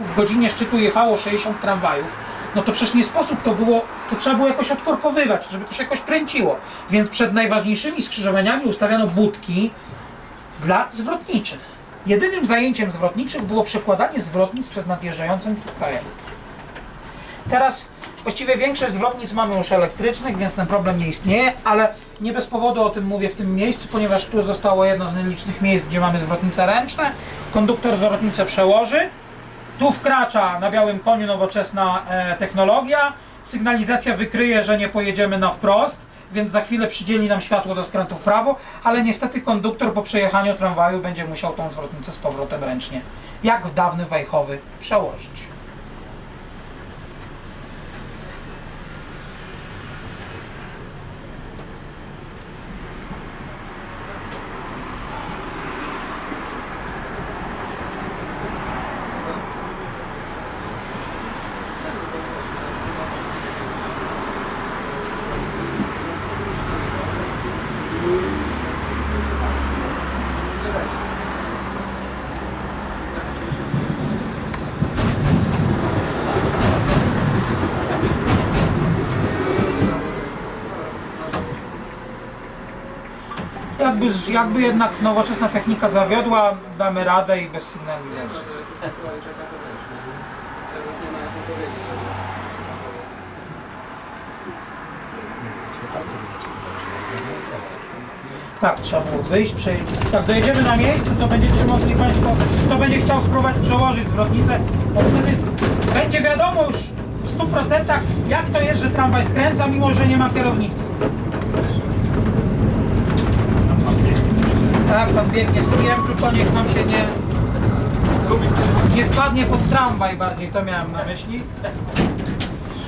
w godzinie szczytu jechało 60 tramwajów, no to przecież nie sposób to było, to trzeba było jakoś odkorkowywać, żeby to się jakoś kręciło. Więc przed najważniejszymi skrzyżowaniami ustawiano budki dla zwrotniczych. Jedynym zajęciem zwrotniczych było przekładanie zwrotnic przed nadjeżdżającym tramwajem. Teraz właściwie większość zwrotnic mamy już elektrycznych, więc ten problem nie istnieje, ale nie bez powodu o tym mówię w tym miejscu, ponieważ tu zostało jedno z nielicznych miejsc, gdzie mamy zwrotnice ręczne. Konduktor zwrotnicę przełoży. Tu wkracza na białym koniu nowoczesna e, technologia. Sygnalizacja wykryje, że nie pojedziemy na wprost, więc za chwilę przydzieli nam światło do skrętu w prawo, ale niestety konduktor po przejechaniu tramwaju będzie musiał tą zwrotnicę z powrotem ręcznie, jak w dawny Wajchowy, przełożyć. Jakby, jakby jednak nowoczesna technika zawiodła, damy radę i bez sygnalizacji. Tak, trzeba było wyjść, przejść. Jak dojedziemy na miejsce, to będziecie mogli Państwo, kto będzie chciał spróbować przełożyć zwrotnicę, bo wtedy będzie wiadomo już w 100% jak to jest, że tramwaj skręca, mimo że nie ma kierownicy. Tak, pan biegnie z kijem, tylko niech nam się nie, nie wpadnie pod tramwaj bardziej, to miałem na myśli.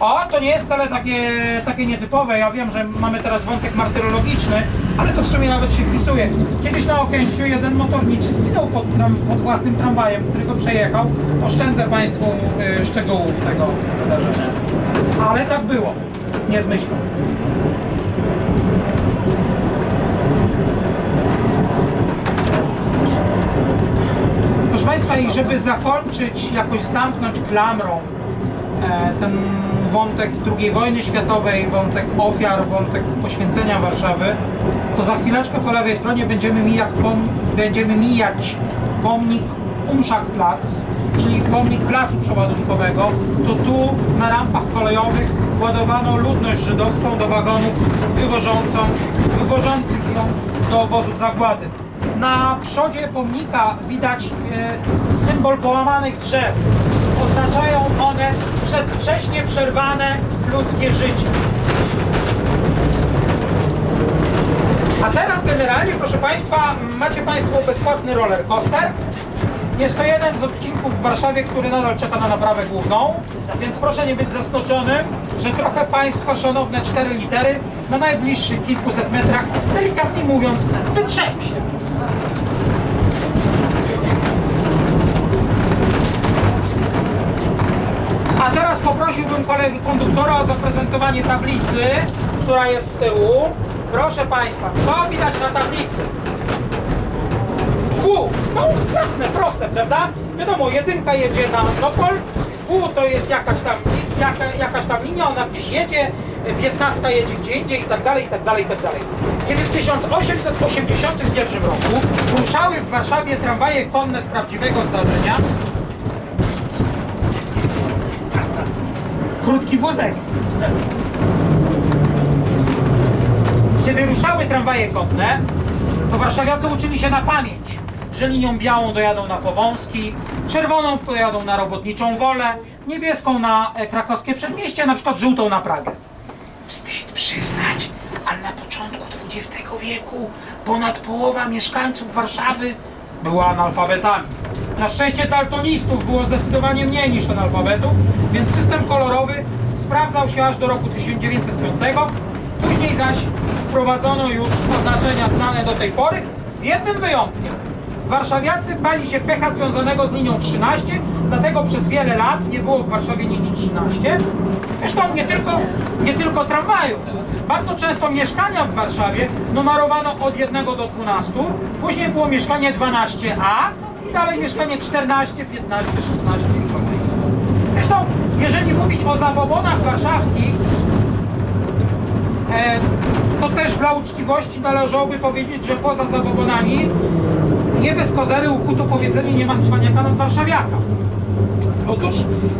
O, to nie jest wcale takie, takie nietypowe. Ja wiem, że mamy teraz wątek martyrologiczny, ale to w sumie nawet się wpisuje. Kiedyś na Okęciu jeden motorniczy zginął pod, tram, pod własnym tramwajem, który go przejechał. Oszczędzę Państwu y, szczegółów tego wydarzenia. Ale tak było. Nie zmyślam. Proszę Państwa, i żeby zakończyć, jakoś zamknąć klamrą e, ten wątek II wojny światowej, wątek ofiar, wątek poświęcenia Warszawy, to za chwileczkę po lewej stronie będziemy mijać, pom, będziemy mijać pomnik Umszak-Plac, czyli pomnik placu przeładunkowego, to tu na rampach kolejowych ładowano ludność żydowską do wagonów wywożącą, wywożących ją do obozów zagłady. Na przodzie pomnika widać e, symbol połamanych drzew. Oznaczają one przedwcześnie przerwane ludzkie życie. A teraz generalnie, proszę Państwa, macie Państwo bezpłatny roller coaster. Jest to jeden z odcinków w Warszawie, który nadal czeka na naprawę główną, więc proszę nie być zaskoczonym, że trochę Państwa, szanowne cztery litery, na najbliższych kilkuset metrach, delikatnie mówiąc, wytrzęsie. Teraz poprosiłbym kolegę konduktora o zaprezentowanie tablicy, która jest z tyłu. Proszę Państwa, co widać na tablicy? W. No jasne, proste, prawda? Wiadomo, jedynka jedzie na Nopol, W to jest jakaś tam, jaka, jakaś tam linia, ona gdzieś jedzie, 15 jedzie gdzie indziej i tak dalej, i tak dalej, i tak dalej. Kiedy w 1881 roku ruszały w Warszawie tramwaje konne z prawdziwego zdarzenia, krótki wózek. Kiedy ruszały tramwaje konne, to warszawiacy uczyli się na pamięć, że linią białą dojadą na Powązki, czerwoną pojadą na Robotniczą Wolę, niebieską na e, krakowskie przedmieście, na przykład żółtą na Pragę. Wstyd przyznać, ale na początku XX wieku ponad połowa mieszkańców Warszawy była analfabetami. Na szczęście daltonistów było zdecydowanie mniej niż analfabetów, więc system kolorowy sprawdzał się aż do roku 1905. Później zaś wprowadzono już oznaczenia znane do tej pory, z jednym wyjątkiem. Warszawiacy bali się pecha związanego z linią 13, dlatego przez wiele lat nie było w Warszawie linii 13. Zresztą nie tylko, nie tylko tramwajów. Bardzo często mieszkania w Warszawie numerowano od 1 do 12, później było mieszkanie 12A i dalej mieszkanie 14, 15, 16 i tak dalej. o zabobonach warszawskich, e, to też dla uczciwości należałoby powiedzieć, że poza zabobonami nie bez kozery ukuto powiedzenie nie ma stwaniaka nad warszawiaka. Otóż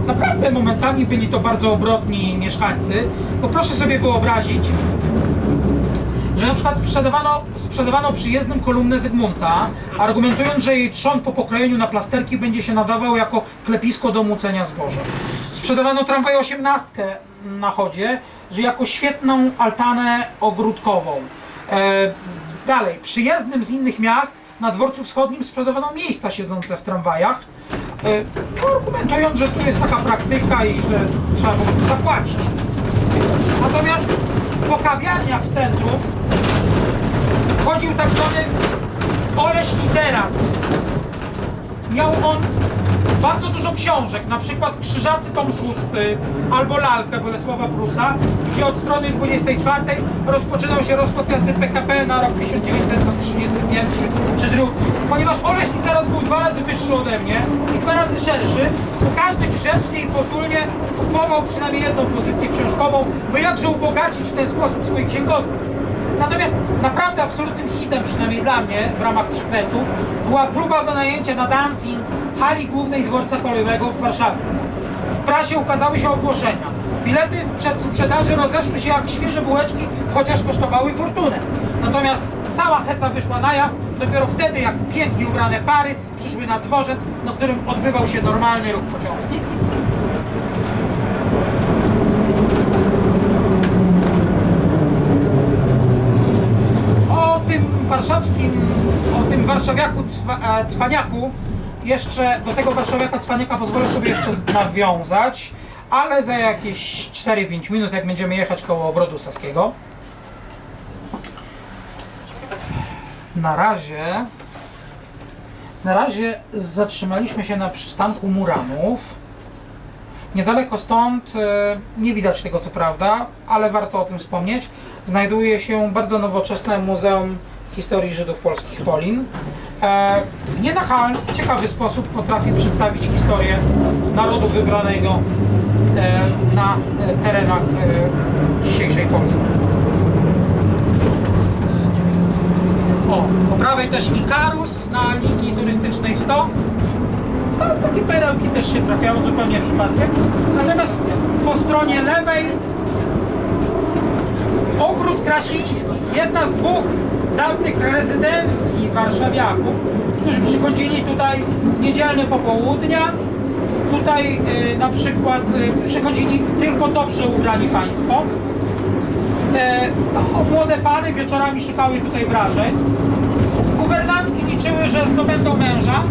naprawdę momentami byli to bardzo obrotni mieszkańcy, bo proszę sobie wyobrazić, że na przykład sprzedawano, sprzedawano przyjezdnym kolumnę Zygmunta, argumentując, że jej trzon po pokrojeniu na plasterki będzie się nadawał jako klepisko do mucenia zboża. Sprzedawano tramwaj 18 na chodzie, że jako świetną altanę ogródkową. E, dalej, przyjezdnym z innych miast na dworcu wschodnim sprzedawano miejsca siedzące w tramwajach, e, argumentując, że tu jest taka praktyka i że trzeba zapłacić. Natomiast po kawiarniach w centrum chodził tak zwany Oleś Literat. Miał on bardzo dużo książek, na przykład Krzyżacy tom 6 albo Lalkę Bolesława Prusa, gdzie od strony 24 rozpoczynał się rozkład jazdy PKP na rok 1931 czy drugi. Ponieważ Oleś Literat był dwa razy wyższy ode mnie i dwa razy szerszy, to każdy grzecznie i potulnie kupował przynajmniej jedną pozycję książkową, by jakże ubogacić w ten sposób swój księgozbiór. Natomiast naprawdę absolutnym hitem, przynajmniej dla mnie, w ramach przekrętów, była próba wynajęcia na dancing hali głównej dworca kolejowego w Warszawie. W prasie ukazały się ogłoszenia. Bilety w przedsprzedaży rozeszły się jak świeże bułeczki, chociaż kosztowały fortunę. Natomiast cała heca wyszła na jaw dopiero wtedy, jak pięknie ubrane pary przyszły na dworzec, na którym odbywał się normalny ruch pociągów. O tym warszawskim, o tym warszawiaku cwa, cwaniaku, jeszcze do tego warszawiaka cwaniaka pozwolę sobie jeszcze nawiązać, ale za jakieś 4-5 minut, jak będziemy jechać koło ogrodu saskiego. Na razie, na razie zatrzymaliśmy się na przystanku Muranów. Niedaleko stąd, e, nie widać tego co prawda, ale warto o tym wspomnieć, znajduje się bardzo nowoczesne Muzeum Historii Żydów Polskich Polin. E, W nienachalny, ciekawy sposób potrafi przedstawić historię narodu wybranego e, na e, terenach dzisiejszej Polski. O, po prawej też Ikarus na linii turystycznej 100. No, takie perełki też się trafiają zupełnie przypadkiem. Natomiast po stronie lewej Ogród Krasiński, jedna z dwóch dawnych rezydencji warszawiaków, którzy przychodzili tutaj w niedzielne popołudnia. Tutaj y, na przykład y, przychodzili tylko dobrze ubrani państwo. E, młode pary wieczorami szukały tutaj wrażeń. Guwernantki liczyły, że zdobędą męża,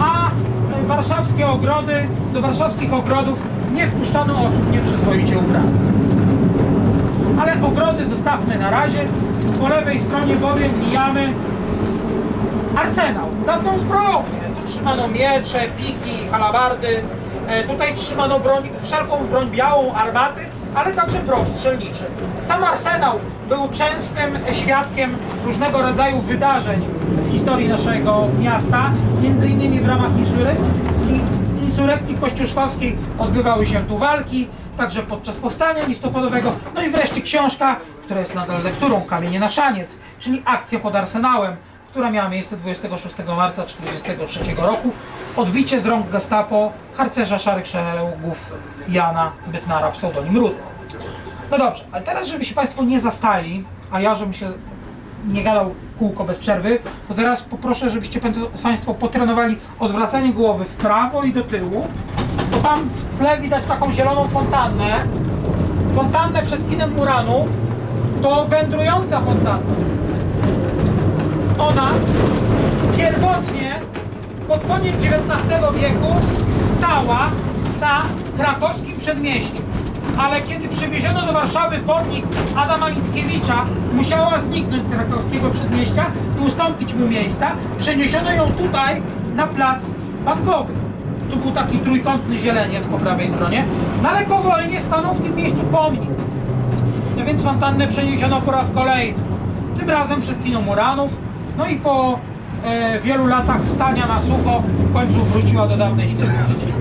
a e, warszawskie ogrody, do warszawskich ogrodów nie wpuszczano osób nieprzyzwoicie ubranych. Ale ogrody zostawmy na razie. Po lewej stronie bowiem mijamy arsenał, dawną zbrojownię. Tu trzymano miecze, piki, halabardy. E, Tutaj trzymano broń, wszelką broń białą, armaty, ale także broń strzelniczy. Sam arsenał był częstym świadkiem różnego rodzaju wydarzeń w historii naszego miasta, między innymi w ramach insurrekcji, insurrekcji kościuszkowskiej odbywały się tu walki, także podczas powstania listopadowego. No i wreszcie książka, która jest nadal lekturą, Kamienie na szaniec, czyli akcja pod Arsenałem, która miała miejsce 26 marca 1943 roku. Odbicie z rąk Gestapo harcerza szarych szeregów Jana Bytnara, pseudonim Rudy. No dobrze, ale teraz, żeby się Państwo nie zastali, a ja, żebym się nie gadał w kółko bez przerwy, to teraz poproszę, żebyście Państwo potrenowali odwracanie głowy w prawo i do tyłu. To tam w tle widać taką zieloną fontannę. Fontannę przed kinem Muranów. To wędrująca fontanna. Ona pierwotnie pod koniec XIX wieku stała na krakowskim przedmieściu. Ale kiedy przywieziono do Warszawy pomnik Adama Mickiewicza, musiała zniknąć z krakowskiego przedmieścia i ustąpić mu miejsca. Przeniesiono ją tutaj na plac bankowy. Tu był taki trójkątny zieleniec po prawej stronie. No ale po wojnie stanął w tym miejscu pomnik. No więc fontannę przeniesiono po raz kolejny. Tym razem przed kino Muranów. No i po e, wielu latach stania na sucho w końcu wróciła do dawnej świetności.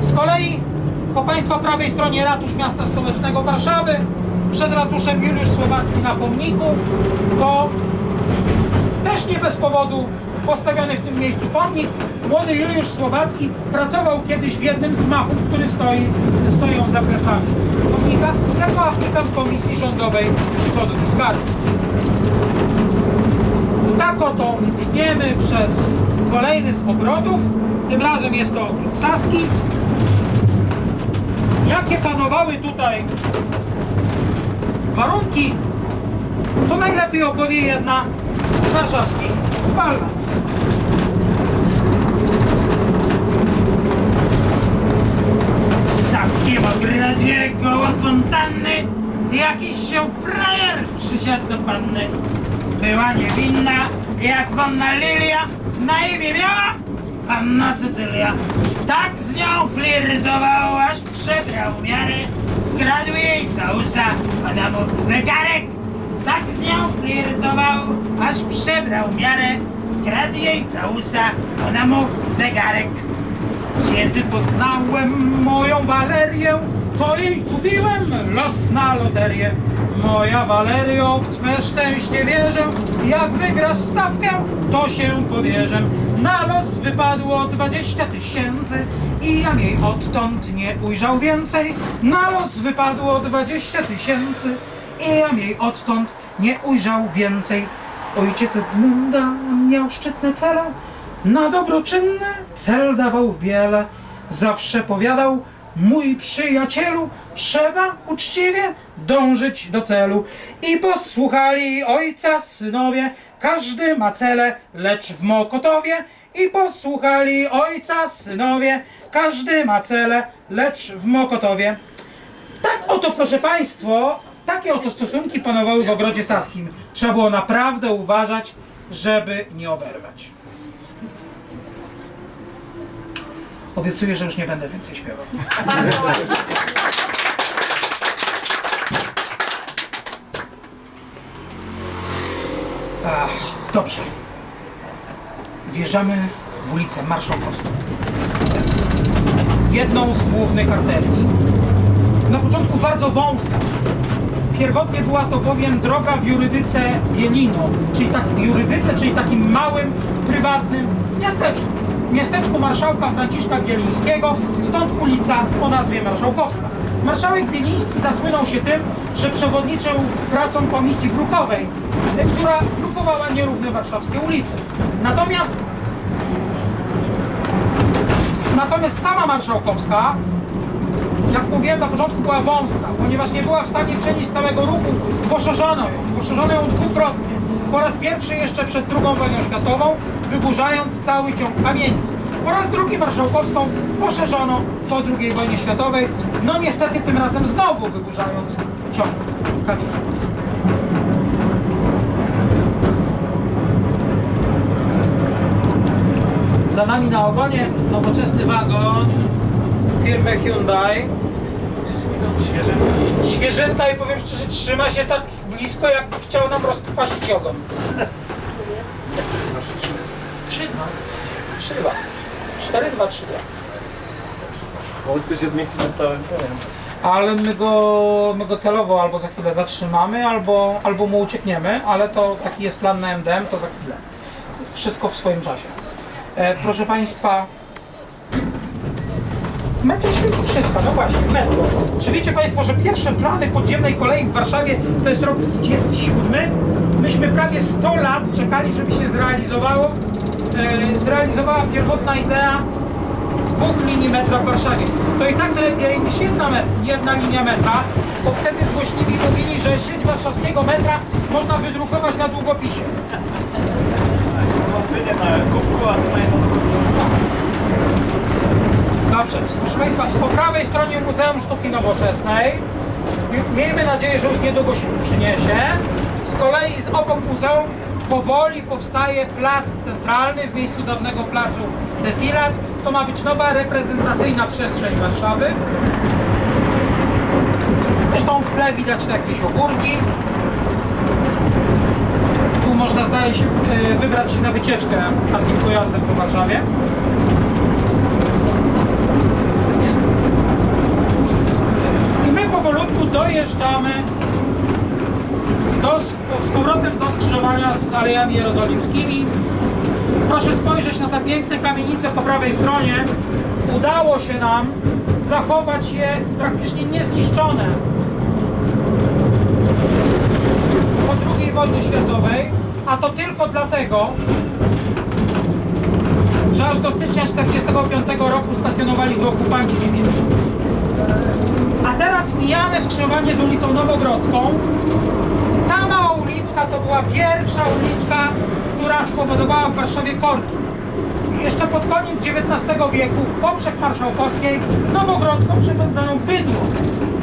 Z kolei po Państwa prawej stronie ratusz miasta stołecznego Warszawy, przed ratuszem Juliusz Słowacki na pomniku, to też nie bez powodu postawiony w tym miejscu pomnik. Młody Juliusz Słowacki pracował kiedyś w jednym z gmachów, który stoi, stoją za plecami pomnika, jako aplikant Komisji Rządowej Przychodów i Skarbów. Tak oto biegniemy przez kolejny z ogrodów. Tym razem jest to ogród Saski. Jakie panowały tutaj warunki, to najlepiej opowie jedna z warszawskich ballad. W saskim ogrodzie koło fontanny jakiś się frajer przysiadł do panny. Była niewinna jak wanna Lilia, na imię miała Panna Cecylia. Tak z nią flirtował, aż przebrał miarę, skradł jej całusa, ona mu zegarek. Tak z nią flirtował, aż przebrał miarę, skradł jej całusa, ona mu zegarek. Kiedy poznałem moją Walerię, to jej kupiłem los na loterię. Moja Walerio, w Twe szczęście wierzę, jak wygrasz stawkę, to się powierzę. Na los wypadło 20 tysięcy i ja jej odtąd nie ujrzał więcej. Na los wypadło 20 tysięcy i ja jej odtąd nie ujrzał więcej. Ojciec Edmunda miał szczytne cele, na dobroczynny cel dawał wiele. Zawsze powiadał, mój przyjacielu, trzeba uczciwie dążyć do celu. I posłuchali ojca synowie, każdy ma cele, lecz w Mokotowie. I posłuchali ojca synowie, każdy ma cele, lecz w Mokotowie. Tak oto, proszę Państwo, takie oto stosunki panowały w ogrodzie saskim. Trzeba było naprawdę uważać, żeby nie oberwać. Obiecuję, że już nie będę więcej śpiewał. Ach, dobrze. Wjeżdżamy w ulicę Marszałkowską. Jedną z głównych arterii. Na początku bardzo wąska. Pierwotnie była to bowiem droga w jurydyce Bielino, czyli tak, jurydyce, czyli takim małym, prywatnym miasteczku. Miasteczku marszałka Franciszka Bielińskiego, stąd ulica o nazwie Marszałkowska. Marszałek Bieliński zasłynął się tym, że przewodniczył pracą komisji brukowej, która brukowała nierówne warszawskie ulice. Natomiast Natomiast sama Marszałkowska jak mówiłem na początku była wąska, ponieważ nie była w stanie przenieść całego ruchu, poszerzono ją. Poszerzono ją dwukrotnie. Po raz pierwszy jeszcze przed II wojną światową, wyburzając cały ciąg kamienic. Po raz drugi Marszałkowską poszerzono po II wojnie światowej, no niestety tym razem znowu wyburzając ciąg kamienic. Za nami na ogonie nowoczesny wagon firmy Hyundai. Świeżynka i powiem szczerze, trzyma się tak blisko, jak chciał nam rozkwasić ogon. Trzy dwa. Cztery dwa, trzy dwa. On chce się zmieścić na całym terenie. Ale my go, my go celowo albo za chwilę zatrzymamy, albo, albo mu uciekniemy, ale to taki jest plan na MDM, to za chwilę. Wszystko w swoim czasie. E, proszę Państwa, Metro Świętokrzyska, no właśnie, metro. Czy wiecie Państwo, że pierwsze plany podziemnej kolei w Warszawie to jest rok 27? Myśmy prawie 100 lat czekali, żeby się zrealizowało. E, zrealizowała pierwotna idea dwóch linii metra w Warszawie. To i tak lepiej niż jedna, jedna linia metra, bo wtedy złośliwi mówili, że sieć warszawskiego metra można wydrukować na długopisie. Dobrze, proszę Państwa, po prawej stronie Muzeum Sztuki Nowoczesnej. Mi- Miejmy nadzieję, że już niedługo się tu przyniesie. Z kolei z obok muzeum powoli powstaje plac centralny w miejscu dawnego placu Defilat. To ma być nowa reprezentacyjna przestrzeń Warszawy. Zresztą w tle widać jakieś ogórki. Tu można zdaje się e, wybrać się na wycieczkę takim pojazdem po Warszawie. I my powolutku dojeżdżamy powrotem do skrzyżowania z Alejami Jerozolimskimi. Proszę spojrzeć na te piękne kamienice po prawej stronie. Udało się nam zachować je praktycznie niezniszczone. Po II wojnie światowej, a to tylko dlatego, że aż do stycznia 1945 roku stacjonowali tu okupanci niemieccy. A teraz mijamy skrzyżowanie z ulicą Nowogrodzką. I ta mała uliczka to pierwsza uliczka, która spowodowała w Warszawie korki. Jeszcze pod koniec XIX wieku w poprzek marszałkowskiej Nowogrodzką przepędzano bydło.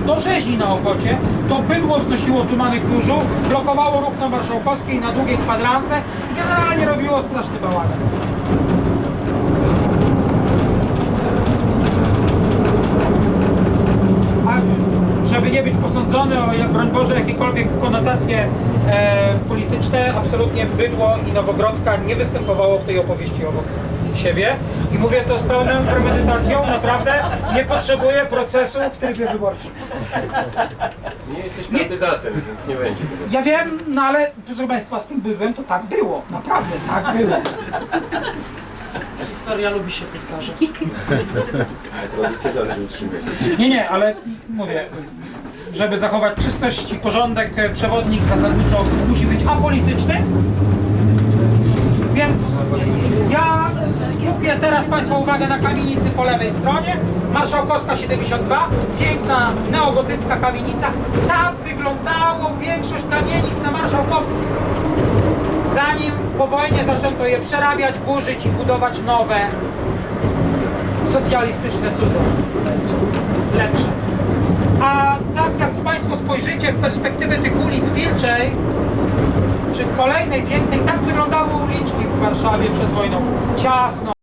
Do rzeźni na Ochocie to bydło wznosiło tumany kurzu, blokowało ruch na marszałkowskiej na długie kwadranse i generalnie robiło straszny bałagan. a żeby nie być posądzony o, broń Boże, jakiekolwiek konotacje polityczne, absolutnie Bydło i Nowogrodzka nie występowało w tej opowieści obok siebie. I mówię to z pełną premedytacją, naprawdę nie potrzebuję procesu w trybie wyborczym. Nie jesteś kandydatem, więc nie będzie tego. Ja wiem, no ale proszę Państwa, z tym Bydłem to tak było, naprawdę tak było. Historia lubi się powtarzać. Tradycję należy utrzymać. Nie, nie, ale mówię, żeby zachować czystość i porządek, e, przewodnik zasadniczo musi być apolityczny. Więc ja skupię teraz Państwa uwagę na kamienicy po lewej stronie. Marszałkowska 72, piękna neogotycka kamienica. Tak wyglądało większość kamienic na Marszałkowskiej. Zanim po wojnie zaczęto je przerabiać, burzyć i budować nowe, socjalistyczne cuda lepsze. A tak jak Państwo spojrzycie w perspektywę tych ulic Wilczej, czy kolejnej pięknej, tak wyglądały uliczki w Warszawie przed wojną. Ciasno,